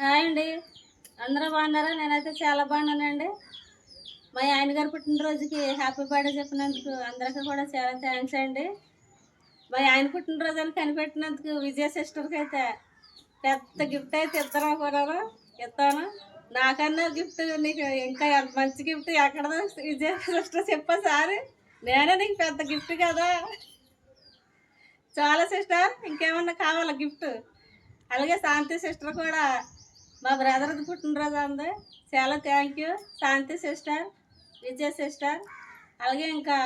Hi అండి. అందరూ బాగున్నారా? నేనైతే చాలా బాగున్నానండి. మా ఆయన గారు పుట్టినరోజుకి హ్యాపీ బర్త్డే చెప్పినందుకు అందరికీ కూడా చాలా థ్యాంక్స్ అండి. మా ఆయన పుట్టినరోజు అని కనిపెట్టినందుకు విజయ సిస్టర్కి అయితే పెద్ద గిఫ్ట్ అయితే ఇద్దరు కూడా ఇస్తాను. నాకన్నా గిఫ్ట్ నీకు ఇంకా మంచి గిఫ్ట్ ఎక్కడ విజయ సిస్టర్ చెప్పా సారీ. నేనే నీకు పెద్ద గిఫ్ట్ కదా. చాలా సిస్టర్ ఇంకేమన్నా కావాలా గిఫ్ట్? అలాగే శాంతి సిస్టర్ కూడా మా బ్రదర్ది పుట్టినరోజు ఉంది. చాలా thank you Shanti sister Vijay sister అలాగే ఇంకా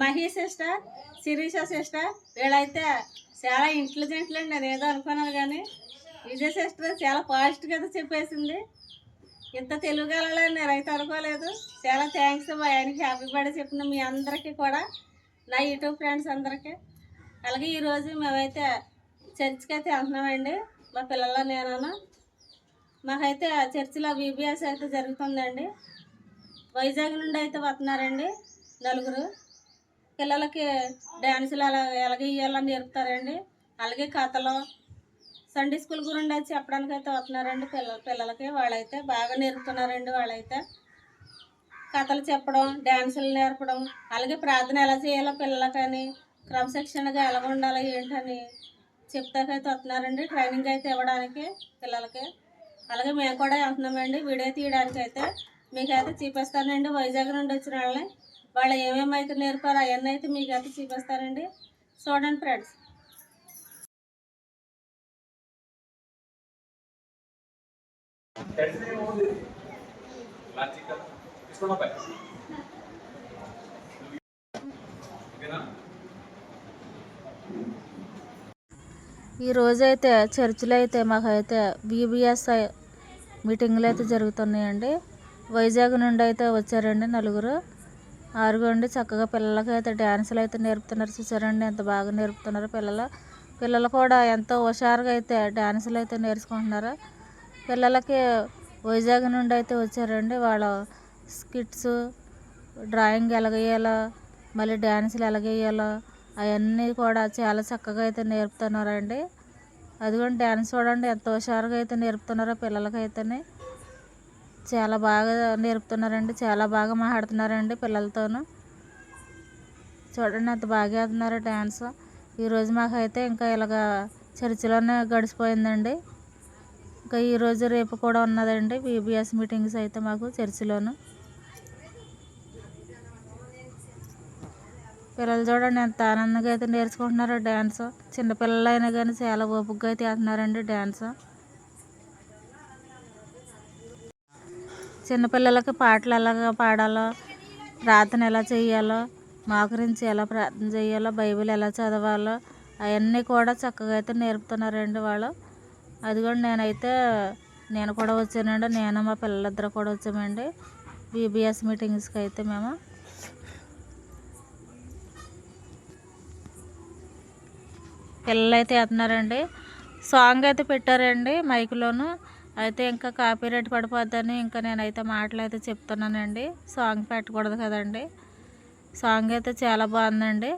మహి సిస్టర్ శిరీష సిస్టర్ వీళ్ళైతే చాలా ఇంటెలిజెంట్లు అండి. నేను ఏదో అనుకున్నాను కానీ విజయ్ సిస్టర్ చాలా పాజిటివ్గా చెప్పేసింది. ఇంత తెలుగు వెళ్ళాలని నేనైతే అనుకోలేదు. చాలా థ్యాంక్స్ మా ఆయనకి హ్యాపీ బర్త్డే చెప్పిన మీ అందరికీ కూడా. నా యూట్యూబ్ ఫ్రెండ్స్ అందరికీ. అలాగే ఈరోజు మేమైతే చర్చికి అయితే వెళ్తున్నామండి. మా పిల్లలు నేను మాకైతే ఆ చర్చిలో బీబీఎస్ అయితే జరుగుతుందండి. వైజాగ్ నుండి అయితే వస్తున్నారండి నలుగురు. పిల్లలకి డ్యాన్సులు అలా ఎలాగే ఇవ్వాలని నేర్పుతారండి. అలాగే కథలు సండే స్కూల్ గురించి అయితే చెప్పడానికి అయితే వస్తున్నారండి పిల్ల పిల్లలకి. వాళ్ళైతే బాగా నేర్పుతున్నారండి వాళ్ళైతే. కథలు చెప్పడం డ్యాన్సులు నేర్పడం అలాగే ప్రార్థన ఎలా చేయాలో పిల్లలకని క్రమశిక్షణగా ఎలా ఉండాలి ఏంటని చెప్తాకైతే వస్తున్నారండి. ట్రైనింగ్ అయితే ఇవ్వడానికి పిల్లలకి. అలాగే మేము కూడా వెళ్తున్నామండి వీడియో తీయడానికి అయితే మీకైతే చూపిస్తానండి. వైజాగ్ నుండి వచ్చిన వాళ్ళని. వాళ్ళు ఏమేమి అయితే నేర్పారు అవన్నీ అయితే మీకైతే చూపిస్తానండి. చూడండి ఫ్రెండ్స్. ఈ రోజైతే చర్చిలో అయితే మాకైతే బీబీఎస్ఐ మీటింగ్లు అయితే జరుగుతున్నాయండి. వైజాగ్ నుండి అయితే వచ్చారండి నలుగురు. ఆరుగుండి చక్కగా పిల్లలకి అయితే డ్యాన్సులు అయితే నేర్పుతున్నారు. చూసారండి ఎంత బాగా నేర్పుతున్నారు పిల్లలు. పిల్లలు కూడా ఎంతో హుషారుగా అయితే డ్యాన్సులు అయితే నేర్చుకుంటున్నారు. పిల్లలకి వైజాగ్ నుండి అయితే వచ్చారండి. వాళ్ళ స్కిట్స్ డ్రాయింగ్ ఎలాగేయాలో మళ్ళీ డ్యాన్సులు ఎలాగేయాలో అవన్నీ కూడా చాలా చక్కగా అయితే నేర్పుతున్నారండి. అదిగోండి డ్యాన్స్ చూడండి ఎంత హుషారుగా అయితే నేర్పుతున్నారో పిల్లలకైతేనే. చాలా బాగా నేర్పుతున్నారండి చాలా బాగా మాట్లాడుతున్నారండి పిల్లలతోనూ. చూడండి ఎంత బాగా వేస్తున్నారు డ్యాన్స్. ఈరోజు మాకైతే ఇంకా ఇలాగ చర్చిలోనే గడిచిపోయిందండి. ఇంకా ఈరోజు రేపు కూడా ఉన్నదండి బీబీఎస్ మీటింగ్స్ అయితే మాకు చర్చిలోను. పిల్లలు చూడండి ఎంత ఆనందంగా అయితే నేర్చుకుంటున్నారో డ్యాన్స్. చిన్నపిల్లలు అయినా కానీ చాలా ఓపుగ్గా అయితే వేస్తున్నారండి డ్యాన్స్. చిన్నపిల్లలకి పాటలు ఎలాగ పాడాలో ప్రార్థన ఎలా చేయాలో మోకరించి ఎలా ప్రార్థన చేయాలో బైబిల్ ఎలా చదవాలో అవన్నీ కూడా చక్కగా అయితే నేర్పుతున్నారండి వాళ్ళు. అదిగోండి నేనైతే నేను కూడా వచ్చానండి. నేను మా పిల్లలిద్దరు కూడా వచ్చామండి. బీబీఎస్ మీటింగ్స్కి అయితే మేము. పిల్లలు అయితే వేస్తున్నారండి సాంగ్ అయితే పెట్టారండి మైక్లోను. అయితే ఇంకా కాపీ రేట్ పడిపోద్దని ఇంకా నేనైతే మాటలు అయితే చెప్తున్నానండి. సాంగ్ పెట్టకూడదు కదండి. సాంగ్ అయితే చాలా బాగుందండి.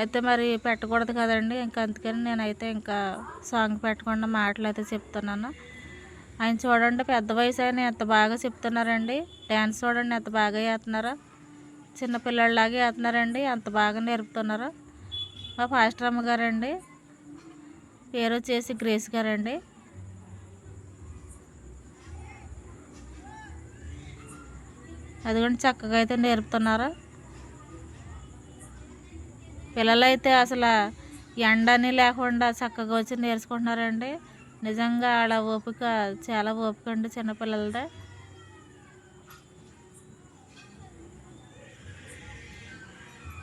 అయితే మరి పెట్టకూడదు కదండి. ఇంకా అందుకని నేనైతే ఇంకా సాంగ్ పెట్టకుండా మాటలు అయితే చెప్తున్నాను. ఆయన చూడండి పెద్ద వయసు ఆయన ఎంత బాగా చెప్తున్నారండి. డ్యాన్స్ చూడండి ఎంత బాగా వేస్తున్నారో చిన్నపిల్లలాగే వేస్తున్నారండి ఎంత బాగా నేర్పుతున్నారో. మా పాస్టర్ అమ్మ గారండి పేరు వచ్చేసి గ్రేస్ గారండి. అదిగోండి చక్కగా అయితే నేర్పుతున్నారు. పిల్లలు అయితే అసలు ఎండని లేకుండా చక్కగా వచ్చి నేర్చుకుంటున్నారండి. నిజంగా ఆడ ఓపిక చాలా ఓపిక అండి చిన్నపిల్లలదే.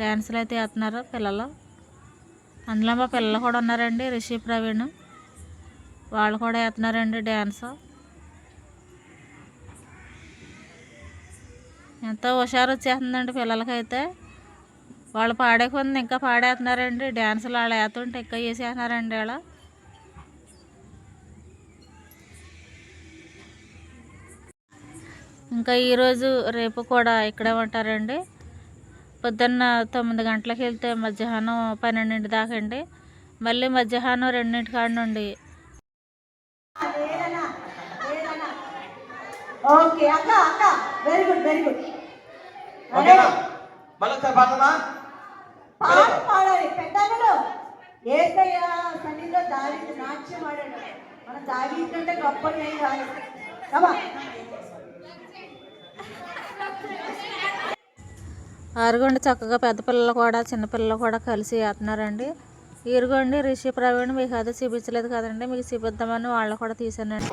డ్యాన్సులు అయితే వేస్తున్నారు పిల్లలు. అందులో మా పిల్లలు కూడా ఉన్నారండి రిషి ప్రవీణ్. వాళ్ళు కూడా వేస్తున్నారండి డ్యాన్స్. ఎంతో హుషారు వచ్చేస్తుందండి పిల్లలకైతే. వాళ్ళు పాడే కొంది ఇంకా పాడేస్తున్నారండి డ్యాన్సులు వాళ్ళు వేస్తుంటే ఇంకా చేసేస్తున్నారండి వాళ్ళ. ఇంకా ఈరోజు రేపు కూడా ఇక్కడే ఉంటారండి. పొద్దున్న తొమ్మిది గంటలకు వెళ్తే మధ్యాహ్నం పన్నెండింటి దాకా అండి. మళ్ళీ మధ్యాహ్నం రెండింటి కాడ నుండి. ఆరుగుండి చక్కగా పెద్ద పిల్లలు కూడా చిన్నపిల్లలు కూడా కలిసి వేస్తున్నారండి. ఇరుగుండి రిషి ప్రవీణ్ మీకు అదే చూపించలేదు కదండి మీకు చూపిద్దామని వాళ్ళు కూడా తీసానండి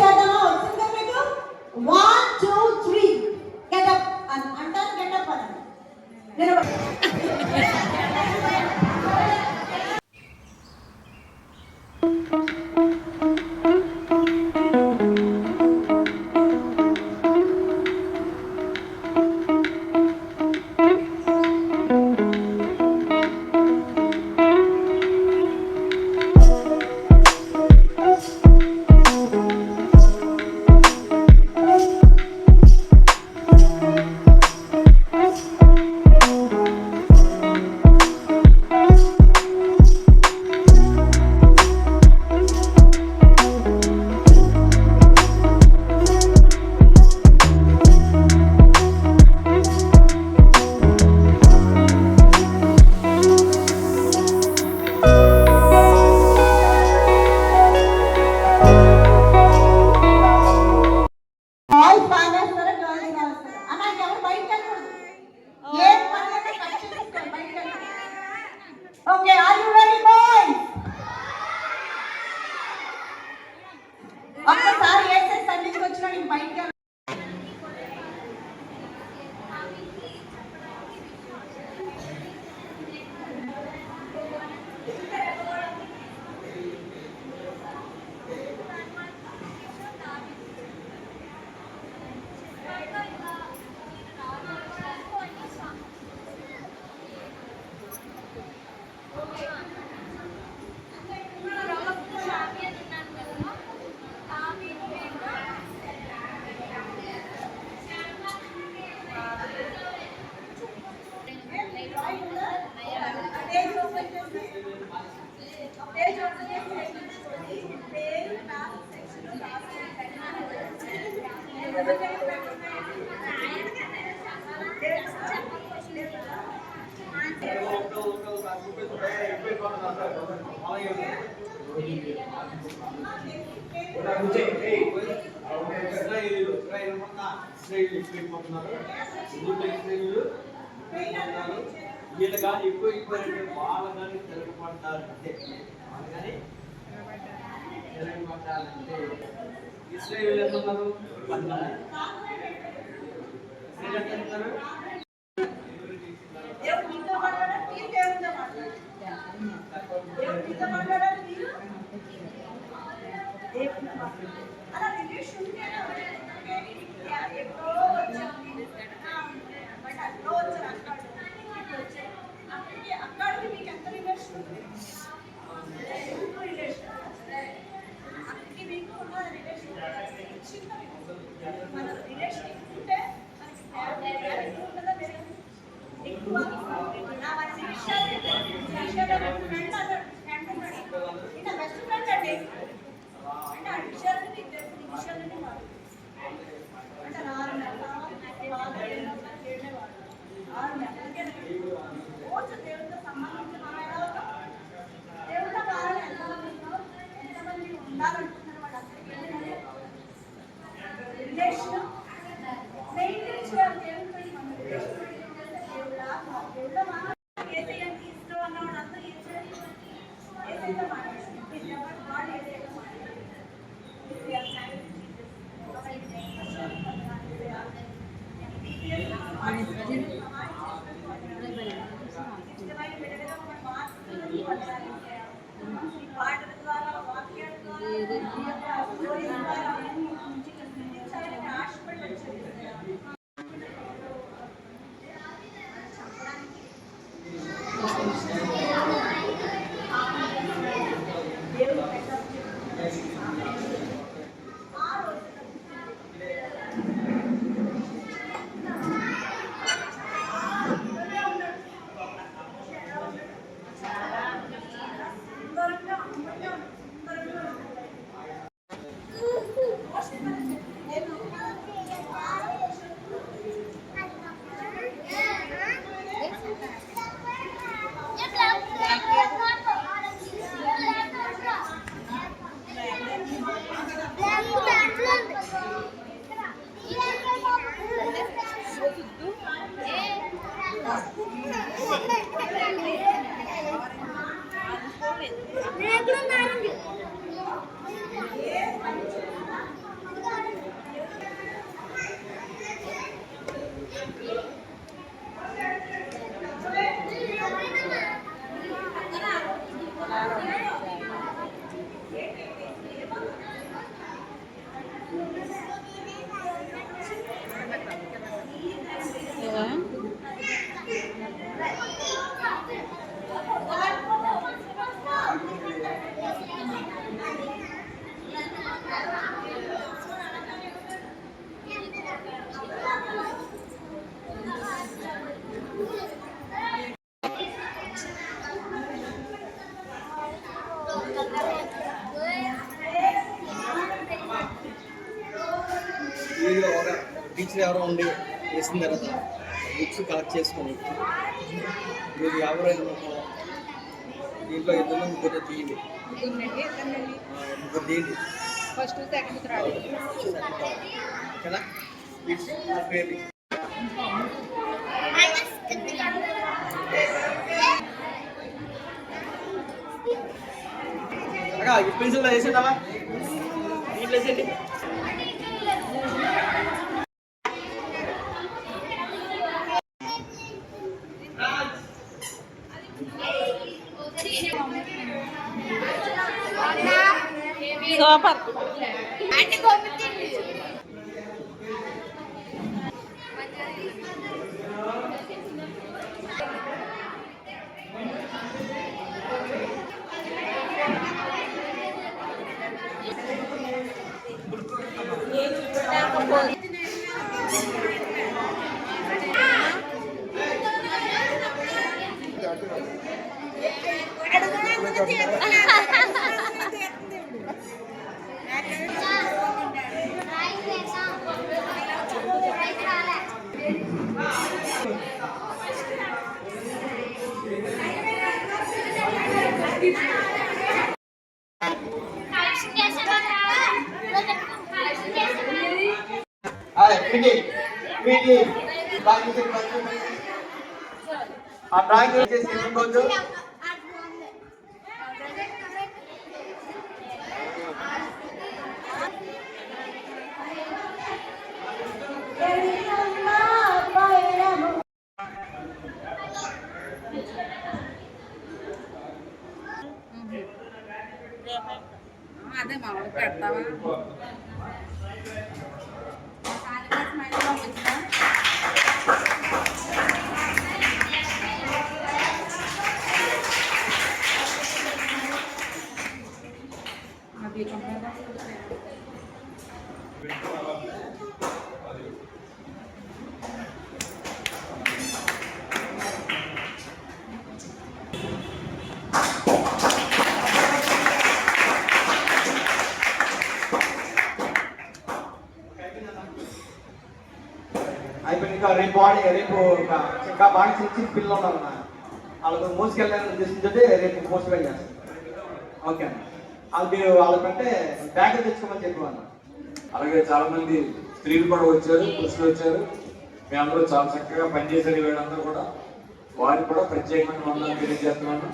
se hagan వీళ్ళు కానీ ఎక్కువ ఎక్కువ వాళ్ళు కానీ తెలుగు పడ్డారు అంతే వాళ్ళు కానీ తెలుగు పడ్డారంటే ఇస్రాయిల్ ఎంత ఉన్నారు? పడ్డారు ఇస్రాయిల్ ఎంత পানি లేదు బుక్స్ ఎవరో ఉండి వేసిన తర్వాత బుక్స్ కలెక్ట్ చేసుకొని మీరు ఎవరైనా దీంట్లో ఇద్దరు ముగ్గురు తీయండి. ముగ్గురు తీయండి. ఫస్ట్ సెకండ్ కదా? పేరు. అక్క దీంట్లో వేసేయండి. వీటి ఆ డ్రాయింగ్ చేసి ఇంకొంచెం అదే మామూలు పెడతావా? అయిపోయింది ఇంకా రేపు వాడి రేపు ఇంకా బాగా చిన్న చిన్న పిల్లలు ఉన్నారు వాళ్ళకు మోసుకెళ్ళాలని ఉద్దేశించుంటే రేపు పోస్ట్ పోయి ఓకే అండి వాళ్ళకి వాళ్ళకంటే బ్యాగ్ తెచ్చుకోమని చెప్పు అలాగే చాలా మంది స్త్రీలు కూడా వచ్చారు పురుషులు వచ్చారు. మీ అందరూ చాలా చక్కగా పనిచేశారు వీళ్ళందరూ కూడా. వారికి కూడా ప్రత్యేకమైన వందలు తెలియజేస్తున్నాను.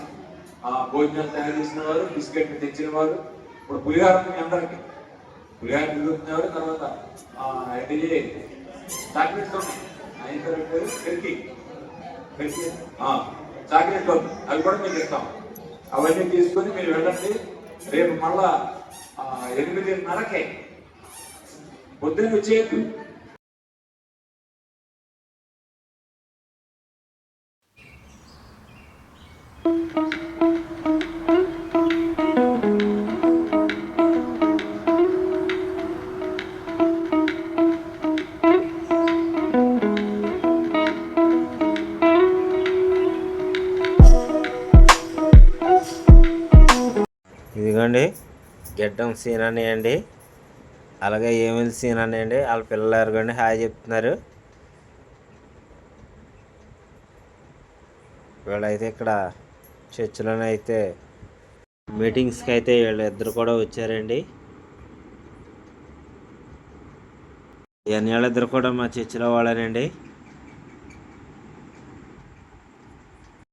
ఆ భోజనాలు తయారు చేసిన వారు బిస్కెట్ తెచ్చిన వారు ఇప్పుడు పులిహార మీ అందరికి. పులిహార తిరుగుతున్నారు తర్వాత ఆ, ఇది చాక్లెట్స్ అయిన తర్వాత పెరికి. పెరికి? చాక్లెట్ అవి కూడా మీకు ఇస్తాం అవన్నీ తీసుకొని మీరు వెళ్ళండి. రేపు మళ్ళా ఎనిమిదిన్నరకే పొద్దున్న వచ్చేది thank you ఇదిగోండి గెడ్డం సీన్ అనేయండి అలాగే ఏమిల్ సీన్ అనేయండి వాళ్ళ పిల్లలు ఎరగండి హాయ్ చెప్తున్నారు. వీళ్ళైతే ఇక్కడ చర్చిలోనే అయితే మీటింగ్స్కి అయితే వీళ్ళిద్దరు కూడా వచ్చారండి. ఈ కూడా మా చర్చిలో వాళ్ళేనండి.